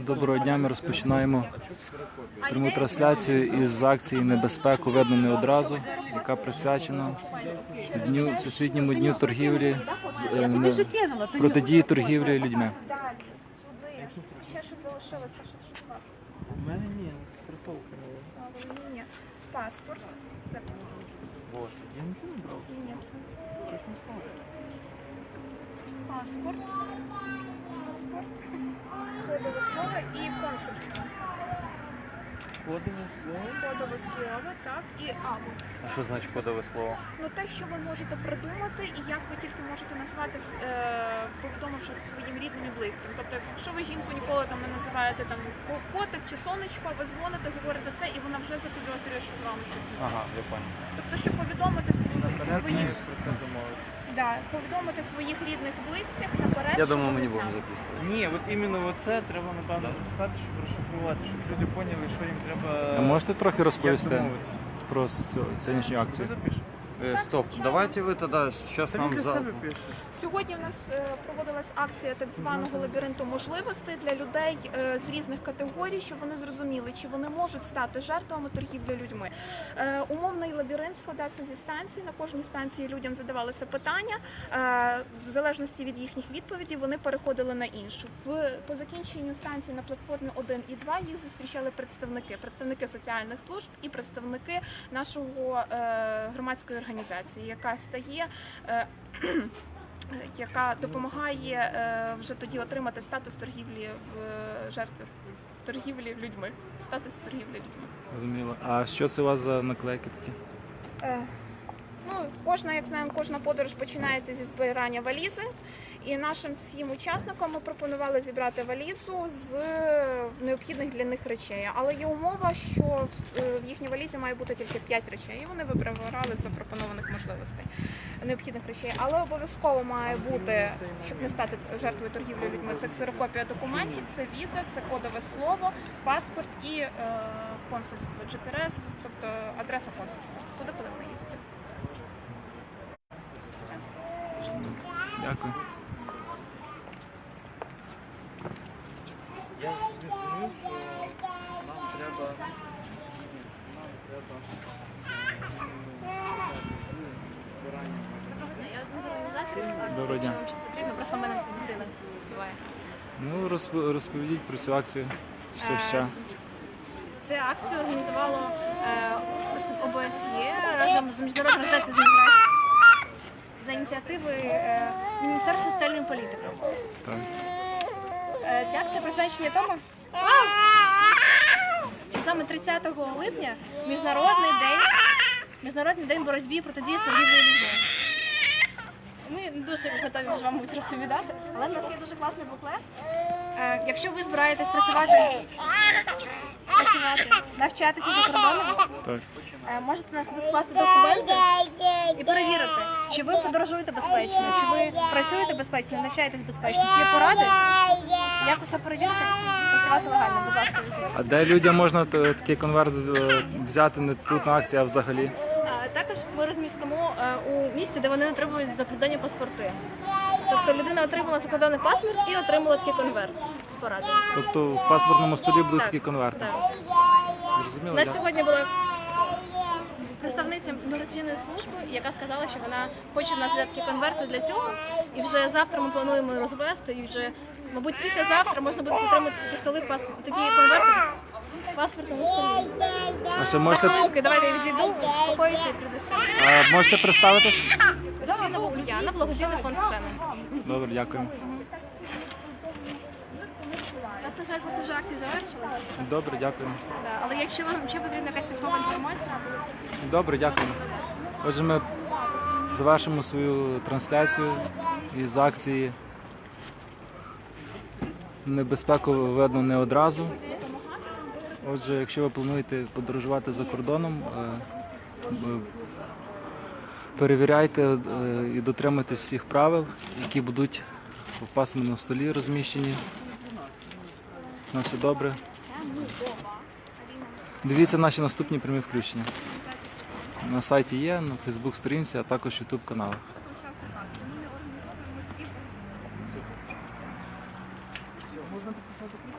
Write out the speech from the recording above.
Доброго дня. Ми розпочинаємо пряму трансляцію із акції Небезпеку видно не одразу, яка присвячена дню всесвітньому дню торгівлі е, протидії торгівлі людьми. Ще що залишилося, що що у вас? У мене ні, страховка не є. Ні. Паспорт. Вот. Я нічого не брав. Ні, паспорт. Паспорт. Кодове слово і консульство. Кодове слово. Кодове слово, так, і або. А що значить кодове слово? Ну те, що ви можете придумати, і як ви тільки можете назвати, е, повідомивши своїм рідним і близьким. Тобто, якщо ви жінку ніколи там не називаєте там котик чи сонечко, ви дзвоните, говорите це, і вона вже запідозрює, що з вами щось не. Ага, я понял. Тобто, щоб повідомити свої, про це домовитися. да, повідомити своїх рідних близьких наперед. Я що думаю, ми не будемо знали. записувати. Ні, от іменно оце треба, напевно, записати, щоб розшифрувати, щоб люди поняли, що їм треба. А можете трохи розповісти про цю- сьогоднішню акцію? Е, Стоп, давайте ви тоді зараз нам за... Сьогодні в нас е, проводилась акція так званого лабіринту можливостей для людей е, з різних категорій, щоб вони зрозуміли, чи вони можуть стати жертвами торгівлі людьми. Е, Умовний лабіринт складався зі станцій. На кожній станції людям задавалися питання. В залежності від їхніх відповідей вони переходили на іншу. В по закінченню станції на платформі 1 і 2 їх зустрічали представники, представники соціальних служб і представники нашого громадської організації, яка стає. Е, яка допомагає е, вже тоді отримати статус торгівлі в е, жертви торгівлі людьми. Статус торгівлі людьми. Розуміло. А що це у вас за наклейки такі? Е, ну, кожна, як знаємо, кожна подорож починається зі збирання валізи. І нашим всім учасникам ми пропонували зібрати валізу з необхідних для них речей. Але є умова, що в- е, їхній валізі має бути тільки 5 речей. І вони вибирали з запропонованих можливостей необхідних речей. Але обов'язково має бути, щоб не стати жертвою торгівлі людьми. Це ксерокопія документів, це віза, це кодове слово, паспорт і е, консульство, GPS, тобто адреса консульства. Куди ви їдете. Дякую. Я зрозумів, що нам треба. Нам треба. З Доброго дня. просто в мене дитина співає. Ну розповідіть про цю акцію. Що ще? Цю акцію організувало е, ОБСЄ разом з міжнародною організацією з міграції ініціативи е, Міністерства соціальної політики. Так. Е, Ця акція призначена тому, що саме 30 липня міжнародний день, міжнародний день боротьби протидії торгівлі людьми. Ми не дуже готові ж вам будуть розповідати, але в нас є дуже класний буклет. Е, Якщо ви збираєтесь працювати, працювати, навчатися за кордоном, можете на себе скласти документи і чи ви подорожуєте безпечно, чи ви працюєте безпечно, навчаєтесь безпечно. Є поради, як усе перевірити, працювати легально, будь ласка, візьміть. А де людям можна т- такий конверт е, взяти не тут на акції, а взагалі? А Також ми розмістимо е, у місці, де вони отримують закордонні паспорти. Тобто людина отримала закордонний паспорт і отримала такий конверт з порадою. Тобто в паспортному столі будуть Так, такі конверти. Так. Зрозуміло? У нас дякую. сьогодні була представниця міграційної служби, яка сказала, що вона хоче в нас взяти такі конверти для цього. І вже завтра ми плануємо розвести. І вже, мабуть, післязавтра можна буде отримати столи паспорт, такі конверти в паспортному столі. А можете, давайте я відійду, спокоюся і принесу. а, можете представитись? Постійно Ульяна, благодійний фонд Ксени. Добре, дякую. На жаль, просто вже акції завершилися. Добре, дякую. Да. Але якщо вам ще потрібна якась письмова інформація, Добре, дякую. Отже, ми завершимо свою трансляцію із акції. Небезпеку видно не одразу. Отже, якщо ви плануєте подорожувати за кордоном, е, е, перевіряйте е, і дотримуйтесь всіх правил, які будуть у пасмурному столі розміщені на все добре. Дивіться наші наступні прямі включення. На сайті є, на Фейсбук-сторінці, а також Ютуб каналах. Можна підписати?